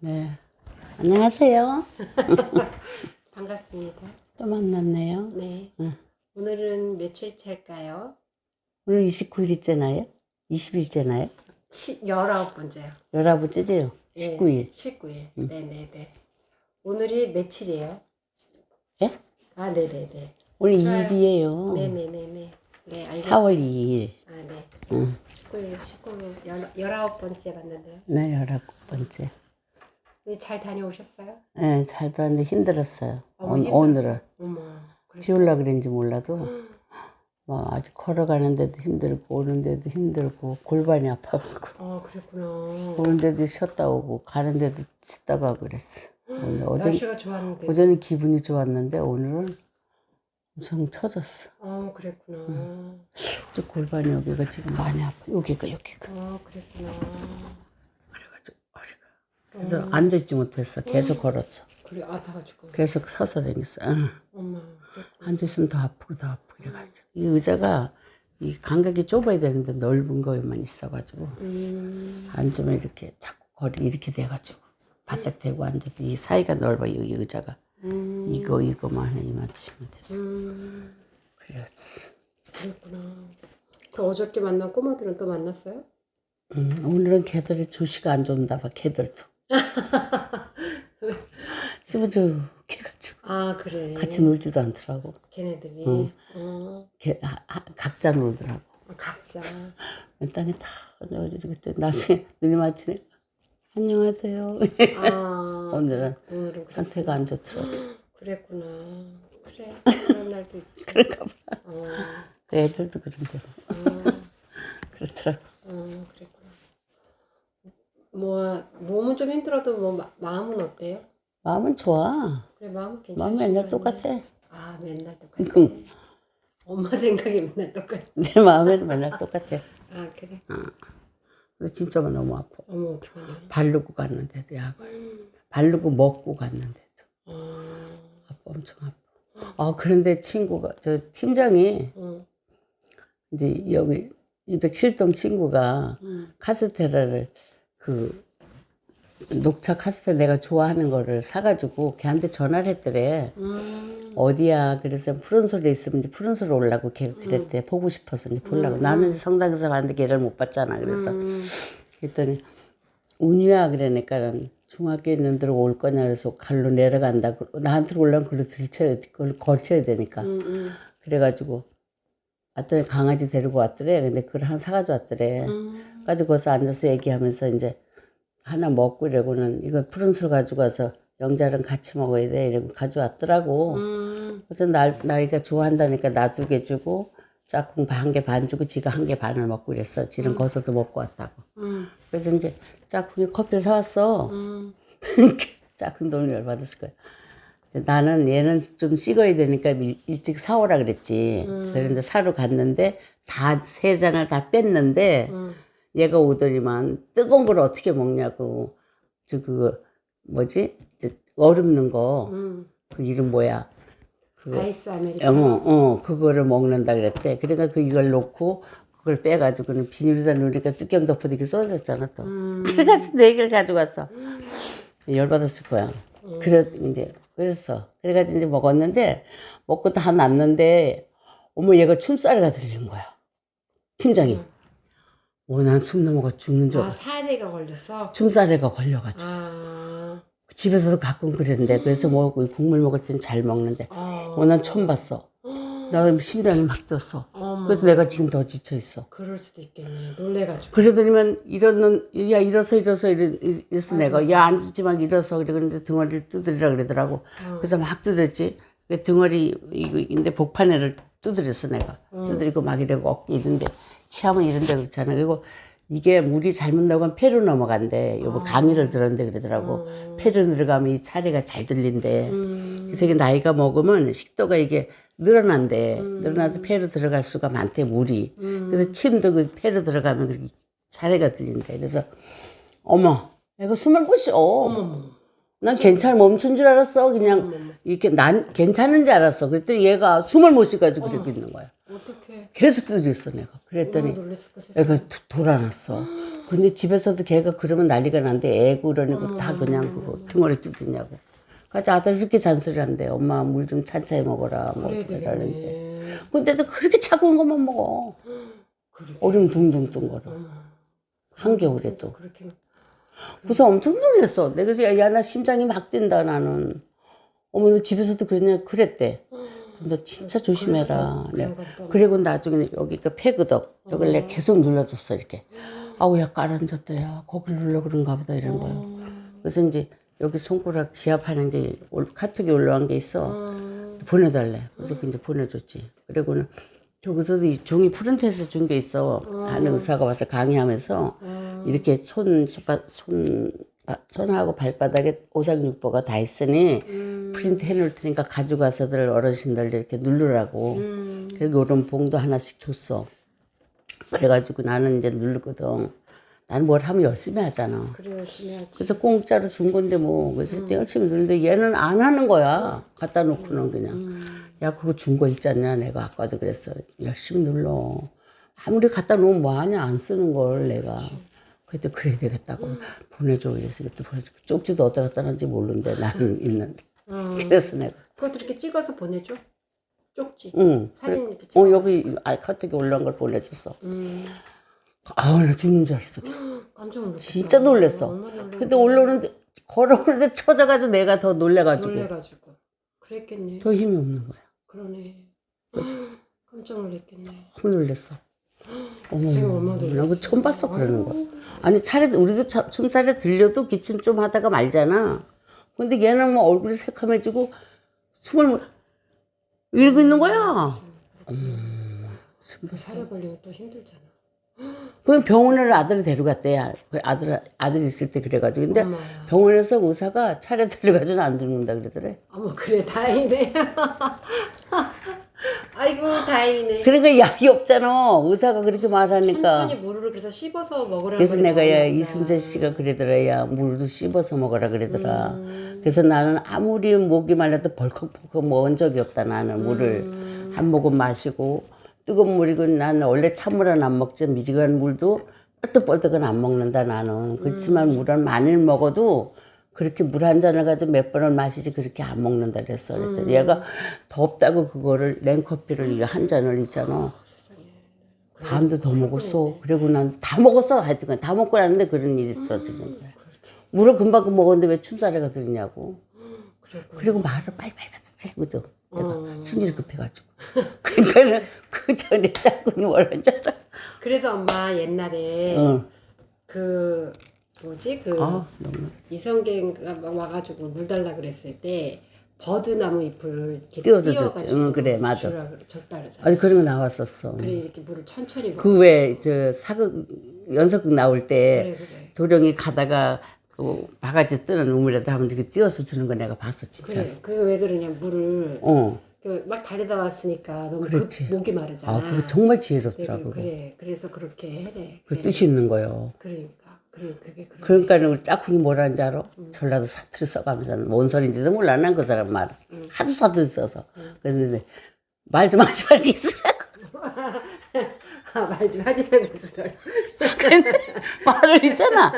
네. 안녕하세요. 반갑습니다. 또 만났네요. 네. 응. 오늘은 며칠 차일까요? 오늘 29일째나요? 20일째나요? 19번째요. 열아버째죠? 19일. 19일. 네네네. 오늘이 며칠이에요? 예? 아, 네네네. 오늘 좋아요. 2일이에요. 네네네네. 네, 알겠습니다. 4월 2일. 아, 네. 응. 19일, 19일, 19번째 봤는데요. 네, 19번째. 네, 잘 다녀오셨어요? 네, 잘도 왔는데 힘들었어요. 어머, 오? 오늘은. 어머, 비 올라 그런지 몰라도 막 아주 걸어가는데도 힘들고 오는데도 힘들고 골반이 아파갖고 어, 그랬구나. 오는데도 쉬었다 오고 가는데도 쉬다 가고 그랬어. 오늘 어제 날씨가 좋았는데. 어제는 기분이 좋았는데 오늘은 엄청 처졌어. 어, 그랬구나. 저 골반이 여기가 지금 많이 아파. 여기가 여기가. 어, 그랬구나. 그래서 앉아있지 못했어. 계속 걸었어. 그래, 아파가지고. 계속 서서 다녔어. 응. 엄마. 앉아있으면 더 아프고 더 아프고 그래가지고. 이 의자가 이 간격이 좁아야 되는데 넓은 거에만 있어가지고 음, 앉으면 이렇게 자꾸 거리 이렇게 돼가지고 바짝 대고 앉아도 이 사이가 넓어 여기 의자가 음, 이거 이거만 해 이만치면 됐어. 음, 그랬어. 그랬구나. 그 어저께 만난 꼬마들은 또 만났어요? 음, 오늘은 개들이 조시가 안 좋나 봐, 개들도. 씹어줘, 개가지고. 아, 그래. 같이 놀지도 않더라고. 걔네들이. 응. 어, 개, 하, 하, 각자 놀더라고. 각자. 땅에 다 이렇게 또 나중에 눈이 맞추네. 안녕하세요. 아, 오늘은 오늘은 그래. 상태가 안 좋더라고. 그랬구나. 그래. 그런 날도 있지. 그런가 봐. 어, 그 애들도 그런데. 어, 그렇더라고. 어. 뭐, 몸은 좀 힘들어도 뭐, 마, 마음은 어때요? 마음은 좋아. 그래, 마음은 괜찮아. 마음 맨날 똑같아. 아, 맨날 똑같아. 응. 엄마 생각이 맨날 똑같아. 내 마음에는 맨날 똑같아. 아, 그래. 근데 진짜 너무 아파. 어머, 어떡하냐. 바르고 갔는데도 약을. 음, 바르고 먹고 갔는데도. 어, 아파, 엄청 아파. 아, 그런데 친구가, 저 팀장이 응, 이제 여기 207동 친구가 응. 카스테라를 그 녹차 카스테라 내가 좋아하는 거를 사가지고 걔한테 전화를 했더래. 음, 어디야? 그래서 푸른 소리 있으면 이제 푸른 소리 올라고 걔가 그랬대. 보고 싶어서 이제 보려고. 나는 이제 성당에서 봤는데 걔를 못 봤잖아. 그래서 음, 그랬더니 운이야 그러니까는 중학교 있는 데로 올 거냐 그래서 갈로 내려간다. 나한테 올라면 글로 들쳐야 그걸 걸쳐야 되니까. 음, 음, 그래가지고 왔더니 강아지 데리고 왔더래. 근데 그걸 하나 사가지고 왔더래. 음. 가지고 거기서 앉아서 얘기하면서 이제 하나 먹고 이러고는 이거 푸른 술 가지고 와서 영자랑 같이 먹어야 돼. 이러고 가져왔더라고. 음, 그래서 나, 나이가 좋아한다니까 놔두개 주고 짝꿍 한 개 반 주고 지가 한 개 반을 먹고 그랬어. 지는 거기서도 먹고 왔다고. 음, 그래서 이제 짝꿍이 커피를 사왔어. 음, 짝꿍 돈을 열받았을 거야. 나는 얘는 좀 식어야 되니까 일- 일찍 사오라 그랬지. 그런데 사러 갔는데 다 세 잔을 다 뺐는데 음. 얘가 오더니만 뜨거운 걸 어떻게 먹냐고. 저 그거 뭐지? 이제 얼음 넣은 거. 음. 그 이름 뭐야? 그거 아이스 아메리카노. 어, 어, 그거를 먹는다 그랬대. 그러니까 그 이걸 놓고 그걸 빼가지고는 비닐에다 넣으니까 뚜껑 덮어도 이렇게 쏟아졌잖아 또. 음. 그래가지고 내 얘기를 가져갔어. 열받았을 거야. 음. 그래, 이제, 그랬어. 그래가지고 이제 먹었는데, 먹고 다 났는데, 어머, 얘가 춤사리가 들린 거야. 팀장이. 오, 난 숨 넘어가 죽는 줄 아, 알아. 사례가 걸렸어? 춤사리가 걸려가지고. 아, 집에서도 가끔 그랬는데, 그래서 뭐, 국물 먹을 땐 잘 먹는데, 어. 어, 난 처음 봤어. 나 심장이 막 뛰었어. 어머, 그래서 내가 지금 더 지쳐 있어. 그럴 수도 있겠네. 놀래가지고. 그러더니만 일어는 야 일어서 일어서 이래, 이래서 내가 야 앉지 마 일어서 그래 그런데 등허리를 두드리라 그러더라고 그래서 막 두드렸지 그 등허리 이거인데 복판에를 두드렸어 내가. 두드리고 막 이러고 어깨 이런데 치아문 이런데 그렇잖아. 그리고 이게 물이 잘못 나가면 폐로 넘어간대. 요거 강의를 들었는데 그러더라고. 폐로 들어가면 이 차례가 잘 들린대. 음, 그래서 이게 나이가 먹으면 식도가 이게 늘어난대. 늘어나서 폐로 들어갈 수가 많대, 물이. 그래서 침도 그 폐로 들어가면 그렇게 차례가 들린대. 그래서, 어머, 애가 숨을 못 쉬어. 난 괜찮아, 멈춘 줄 알았어. 그냥, 이렇게 난 괜찮은 줄 알았어. 그랬더니 얘가 숨을 못 쉬가지고 그러고 있는 거야. 어떡해. 계속 두드렸어, 내가. 그랬더니. 애가 도- 돌아났어. 근데 집에서도 걔가 그러면 난리가 난대 애 그러니까 다 그냥 그거 등어리 뜯으냐고. 그래서 아들 이렇게 잔소리 한대. 엄마 물 좀 찬차히 먹어라. 뭐 어떻게. 되겠네. 근데도 그렇게 차가운 것만 먹어. 얼음 둥둥 뜬 거를. 한겨울에도. 그렇게 그래서 엄청 놀랬어. 내가 그래서 야, 나 심장이 막 뛴다, 나는. 어머, 너 집에서도 그랬냐? 그랬대. 너 진짜 조심해라. 내가. 그런가 보다. 그리고 나중에 여기 그 폐그덕, 여기를 내가 계속 눌러줬어, 이렇게. 아우, 야, 깔아앉았다, 야. 거길 눌러 그런가 보다, 이런 거야. 그래서 이제 여기 손가락 지압하는 게 올- 카톡이 올라온 게 있어. 보내달래. 그래서 이제 보내줬지. 그리고는 여기서도 이 종이 프린트해서 준 게 있어. 아는 의사가 와서 강의하면서 이렇게 손, 손바- 손, 아, 손하고 발바닥에 오상육보가 다 있으니 프린트 해놓을 테니까 가져가서들 어르신들 이렇게 누르라고. 그리고 이런 봉도 하나씩 줬어. 그래가지고 나는 이제 누르거든. 나는 뭘 하면 열심히 하잖아. 그래 열심히 하지. 그래서 공짜로 준 건데 뭐 그래서 열심히 그런데 얘는 안 하는 거야 갖다 놓고는 그냥 야 그거 준 거 있지 않냐 내가 아까도 그랬어 열심히 눌러 아무리 갖다 놓으면 뭐하냐 안 쓰는 걸 내가 그래도 그래야 되겠다고 보내줘 이래서 이것도 보내줘 쪽지도 어디다 갖다 놨는지 모르는데 나는 있는데 그래서 내가 그것도 이렇게 찍어서 보내줘. 쪽지. 응 사진 이렇게 찍어. 어 여기 아이카톡에 올라온 걸 보내줬어 음. 아우 나 죽는 줄 알았어 깜짝 놀랐어. 진짜 놀랬어. 근데 올라오는데 걸어오는데 쳐져가지고 내가 더 놀래가지고 놀래가지고. 그랬겠네. 더 힘이 없는 거야. 그러네. 깜짝 놀랐겠네. 너무 놀랬어. 어머, 선생님 얼마나 나 그거 처음 봤어 그러는 거. 아니 차례 우리도 차, 춤차례 들려도 기침 좀 하다가 말잖아. 근데 얘는 뭐 얼굴이 새카매지고 숨을 못- 이러고 있는 거야. 살에 걸리면 또 힘들잖아. 그럼 병원을 아들을 데려갔대. 그 아들 아들 있을 때 그래가지고 근데 엄마야. 병원에서 의사가 차례 들려가지고 안 죽는다 그러더래. 어머 그래 다행이네. 아이고 다행이네. 그러니까 약이 없잖아. 의사가 그렇게 말하니까. 천천히 물을 그래서 씹어서 먹으라고. 그래서 내가 야 그랬나 이순재 씨가 그러더라 야 물도 씹어서 먹어라 그러더라 음. 그래서 나는 아무리 목이 말라도 벌컥벌컥 먹은 적이 없다 나는 물을 음. 한 모금 마시고 뜨거운 물이고 나는 원래 찬물은 안 먹지 미지근한 물도 뻘떡뻘떡은 안 먹는다 나는 그렇지만 물은 많이 먹어도 그렇게 물 한 잔을 가지고 몇 번을 마시지 그렇게 안 먹는다 그랬어 그랬더니 얘가 덥다고 그거를 냉커피를 한 잔을 있잖아 반도 더 먹었어. 그리고 난 다 먹었어. 하여튼 다 먹고 나는데 그런 일이 있어지는 거야. 물을 금방 금 먹었는데 왜 춤사래가 들리냐고. 그리고 말을 빨리빨리 빨리 하거든. 내가 승리 를 급해가지고. 그러니까는 그 전에 짝꿍이 뭐라는 줄 알아? 그래서 엄마 옛날에 응. 그 뭐지 그 아, 너무. 이성계가 막 와가지고 물 달라 그랬을 때 버드나무 잎을 이렇게 띄워서 띄워가지고 줬지. 응, 그래, 맞아. 주라 그래- 줬다 그러잖아. 아니, 그런 거 나왔었어. 그래 이렇게 물을 천천히 먹. 그 왜 저 사극, 연속극 나올 때 그래 그래. 도령이 가다가 그 바가지 뜨는 우물에다 하면 이렇게 띄워서 주는 거 내가 봤어, 진짜. 그래. 그래서 왜 그러냐 물을 어. 그막 달려다 왔으니까 너무 그렇지. 급, 목이 마르잖아. 아, 그거 정말 그래, 지혜롭더라고. 그래. 그래서 그렇게 해래. 그 그래. 뜻이 있는 거요. 그러니까 그래 그게 그래. 그러니까 우리 짝꿍이 뭐라는지 알아? 전라도 사투리 써가면서 뭔 소리인지도 몰라 난 그 사람 말 하도 사투리 써서 그래서 말 좀 하지 있으라고 아, 말 좀 하지 말고 있으라. 말을 있잖아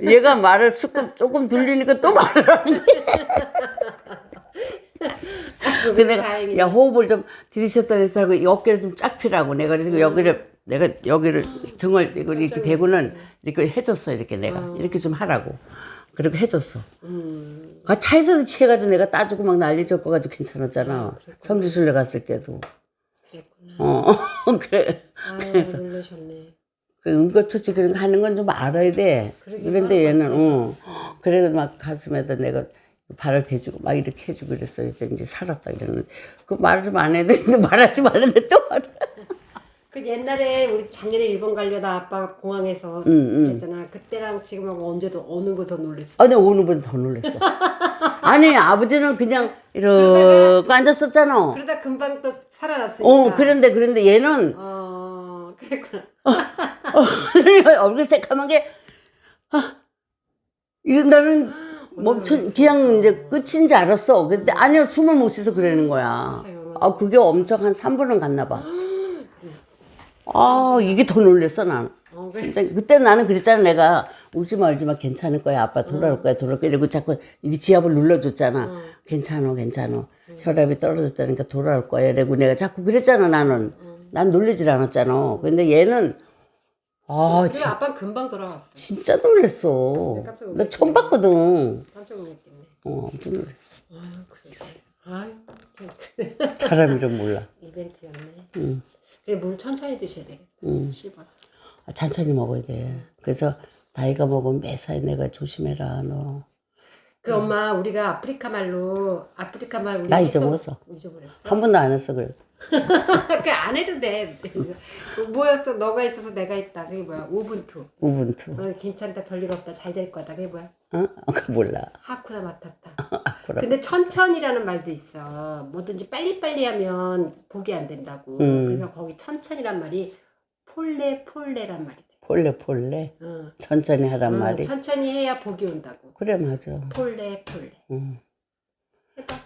얘가 말을 조금, 조금 들리니까 또 말을 하는 거야 근데 내가. 야 호흡을 좀 들이셨다 했다고 이 어깨를 좀쫙 펴라고 내가 그래서 여기를 내가 여기를 등을 이렇게 대고는 이렇게 해줬어 이렇게 내가 이렇게 좀 하라고 그렇게 해줬어 음. 아, 차에서도 취해가지고 내가 따주고 막 난리 쳤고가지고 괜찮았잖아. 성지순례 갔을 때도. 그랬구나. 어, 그래. 아유 놀라셨네. 그 응급처치 그런 거 하는 건 좀 알아야 돼. 그런데 얘는, 어. 그래도 막 가슴에다 내가 발을 대주고 막 이렇게 해주고 그랬어. 그랬더니 이제 살았다 그랬는데. 그 말을 좀 안 해야 되는데 말하지 말랬는데 또 말을. 그 옛날에 우리 작년에 일본 가려다 아빠가 공항에서 응. 그랬잖아. 그때랑 지금하고 언제도 어느 거 더 놀랬어. 아, 내가 오는 보다 더 놀랬어. 아니, 아버지는 그냥 이렇게 앉았었잖아. 그러다 금방 또 살아났으니까. 어, 그런데, 그런데 얘는 어, 그랬구나. 얼굴 새까만 게, 아, 이런 나는 멈춰, 그냥 이제 끝인 줄 알았어. 근데 아니야, 숨을 못 쉬어서 그러는 거야. 아, 그게 엄청 한 3분은 갔나 봐. 아, 이게 더 놀랬어, 난. 어, 그래. 심장 그때는 나는 그랬잖아 내가. 울지 마 울지 마 괜찮을 거야. 아빠 돌아올 거야 돌아올 거야. 이러고 자꾸 이 지압을 눌러줬잖아. 괜찮어 괜찮어 혈압이 떨어졌다니까 돌아올 거야. 이러고 내가 자꾸 그랬잖아 나는 난 놀리질 않았잖아 근데 얘는 아 그래 진, 아빠는 금방 돌아왔어. 진짜 놀랬어 깜짝 나. 처음 봤거든 깜짝 놀랐겠네. 어 엄청 놀랬어 아 그래. 아유 사람 이름 몰라 이벤트였네. 응. 그래 물 천천히 드셔야 돼. 응. 씹어서. 아, 천천히 먹어야 돼 그래서 나이가 먹으면 매사에 내가 조심해라 너 그 엄마 우리가 아프리카 말로 아프리카 말 우리 나 했던- 잊어먹었어. 잊어버렸어. 한 번도 안 했어 그래 그안 해도 돼. 그래서 뭐였어? 너가 있어서 내가 있다. 그게 뭐야? 우분투. 우분투 어, 괜찮다. 별일 없다. 잘 될 거다. 그게 뭐야? 어? 몰라 하쿠나 마타타. 그래. 근데 천천히라는 말도 있어. 뭐든지 빨리빨리 하면 복이 안 된다고. 음. 그래서 거기 천천히란 말이 폴레 폴레란 말이래. 폴레 폴레 어. 천천히 하란 어, 말이 천천히 해야 복이 온다고. 그래 맞아 폴레 폴레. 응. 해봐.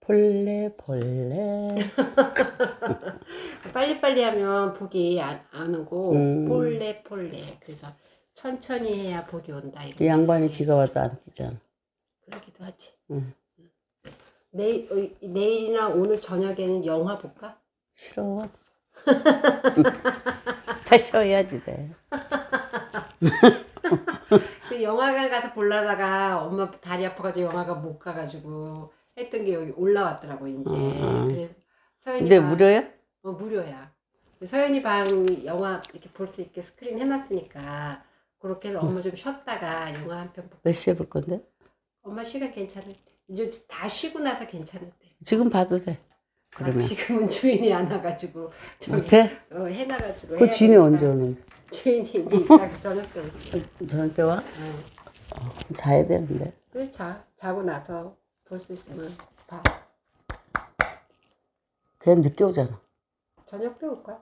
폴레 폴레 빨리빨리 하면 복이 안, 안 오고 음. 폴레 폴레. 그래서 천천히 해야 복이 온다. 이 양반이 비가 와도 안 뛰잖아 그러기도 하지. 응. 내일 어, 내일이나 오늘 저녁에는 영화 볼까? 싫어 다 쉬어야지 돼 그 영화관 가서 보려다가 엄마 다리 아파가지고 영화가 못 가가지고 했던 게 여기 올라왔더라고 이제. 아. 그래서 서연이 근데 방, 무료야? 어 무료야. 서연이 방 영화 이렇게 볼 수 있게 스크린 해놨으니까 그렇게 해서 엄마 좀 쉬었다가 영화 한 편 보고. 몇 시에 볼 건데? 엄마 시간 괜찮을 때. 이제 다 쉬고 나서 괜찮을 때. 지금 봐도 돼 아, 그러면 지금은 주인이 안 와가지고 좀 돼? 어, 해놔가지고. 그 해야 주인이 되니까. 언제 오는데? 주인이 이제 이따 저녁 때. 저녁 때 와? 어. 자야 되는데 그래 자 자고 나서 볼 수 있으면 봐. 그냥 늦게 오잖아 저녁 때 올 거야.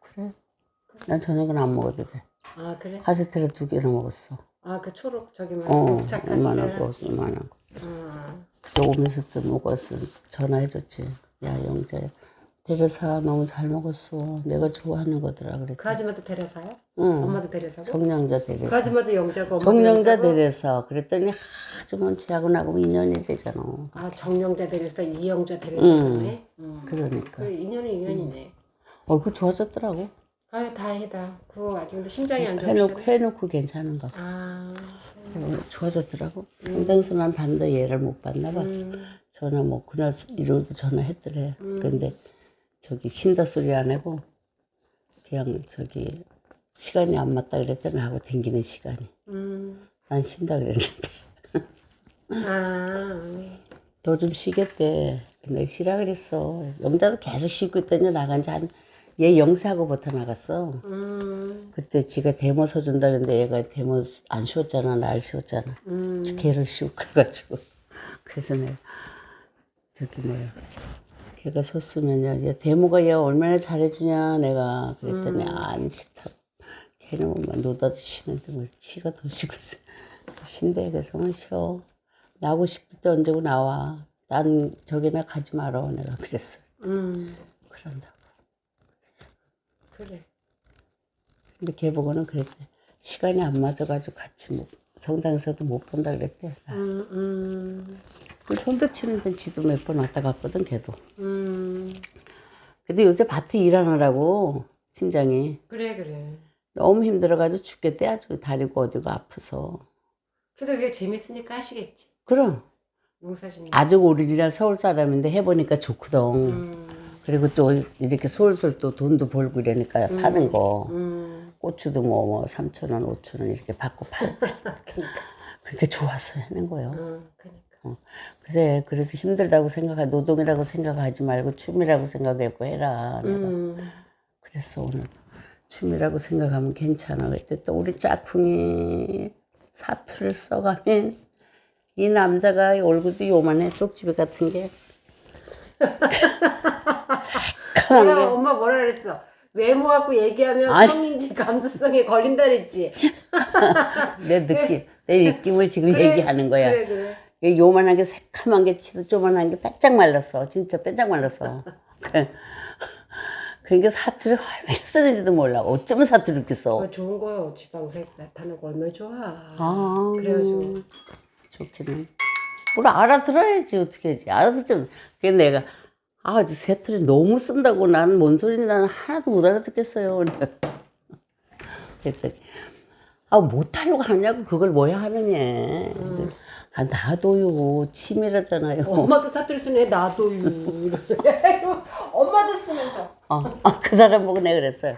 그래 난 저녁은 안 먹어도 돼 아 그래? 카스테라 두 개나 먹었어 아 그 초록 저기만 어 녹차. 거 이만한 거 아, 또 먹었어. 전화해줬지. 야, 영재. 데려사 너무 잘 먹었어. 내가 좋아하는 거더라. 그랬더니. 그 아줌마도 데려사요? 응. 엄마도 데려사고? 정량자 그 데려사. 아줌마도 영자고 정량자 영자고? 데려사. 그랬더니 아주 먼치하고 나고 인연이래잖아. 아 정영자 데려사 이영자 응. 데려사네. 음. 그러니까. 그래 인연은 인연이네. 얼굴 좋아졌더라고. 아유 다행이다. 그거 근데 심장이 안 해놓고, 좋으시네. 해놓고 괜찮은가 봐. 아, 어, 좋아졌더라고. 상당수 난 봤는데 얘를 못 봤나 봐. 음, 전화 뭐 그날 이러도 전화했더래. 근데 저기 쉰다 소리 안 하고 그냥 저기 시간이 안 맞다 그랬더니 하고 댕기는 시간이. 음, 난 쉰다 그랬는데 아, 너 좀 쉬겠대. 근데 쉬라 그랬어. 영자도 계속 쉬고 있더니 나간 지 한 얘 영세하고부터 나갔어. 음, 그때 지가 데모 서준다 그랬는데 얘가 데모 안 쉬었잖아. 날 쉬었잖아. 음, 걔를 쉬고 그래가지고. 그래서 내가 저기 뭐야 걔가 섰으면요 이제 데모가 얘 얼마나 잘해주냐 내가 그랬더니 안 싫다. 걔는 뭐 노다도 쉬는데 뭐 쉬가 더 쉬고 있어. 쉰대. 그래서 뭐 쉬어 나고 싶을 때 언제고 나와. 난 저기나 가지 말어. 내가 그랬어. 음, 그런다고 그래. 근데 걔 보고는 그랬대. 시간이 안 맞아가지고 같이 뭐 성당에서도 못 본다 그랬대 음, 음, 그 손뼉 치는 데는 지도 몇 번 왔다 갔거든 걔도. 음, 근데 요새 밭에 일하느라고 팀장이. 그래 그래. 너무 힘들어가지고 죽겠대 아주. 다리고 어디가 아파서. 그래도 그게 재밌으니까 하시겠지. 그럼. 농사짓는. 아직 오리지널 서울 사람인데 해보니까 좋거든. 음, 그리고 또 이렇게 솔솔 또 돈도 벌고 이러니까 파는 거. 음, 고추도 뭐, 뭐 3천 원, 5천 원 이렇게 받고 파 그러니까. 좋았어 하는 거예요. 음, 그러니까. 그래 그래서 힘들다고 생각하 노동이라고 생각하지 말고 취미라고 생각하고 해라 내가. 음, 그래서 오늘 춤이라고 생각하면 괜찮아. 그때 또 우리 짝퉁이 사투를 써가면 이 남자가 얼굴도 요만해 쪽집이 같은 게 내가 엄마 뭐라 그랬어? 외모 갖고 얘기하면 아니. 성인지 감수성에 걸린다 그랬지. 내 느낌 내 느낌을 지금 그래, 얘기하는 거야. 그래 그래. 이게 요만한 게 새카만 게 치도 조만한 게 빼짝 말랐어. 진짜 빼짝 말랐어. 그러니까 사투리 얼마나 쓰는지도 몰라. 어쩌면 사투리 이렇게 써. 어, 좋은 거요. 지방색 나타나는 거 얼마나 좋아. 아, 그래가지고 좋기는. 뭘 알아들어야지 어떻게 하지. 알아듣지. 그게 내가 아주 사투리 너무 쓴다고 나는 뭔 소리인지 나는 하나도 못 알아듣겠어요. 그랬더니 아 못하려고 하냐고 그걸 뭐야 하느냐. 아 나도요 치밀하잖아요. 엄마도 사투리 쓰네 나도요. 엄마도 쓰면서. 어, 어, 그 사람 보고 내가 그랬어요.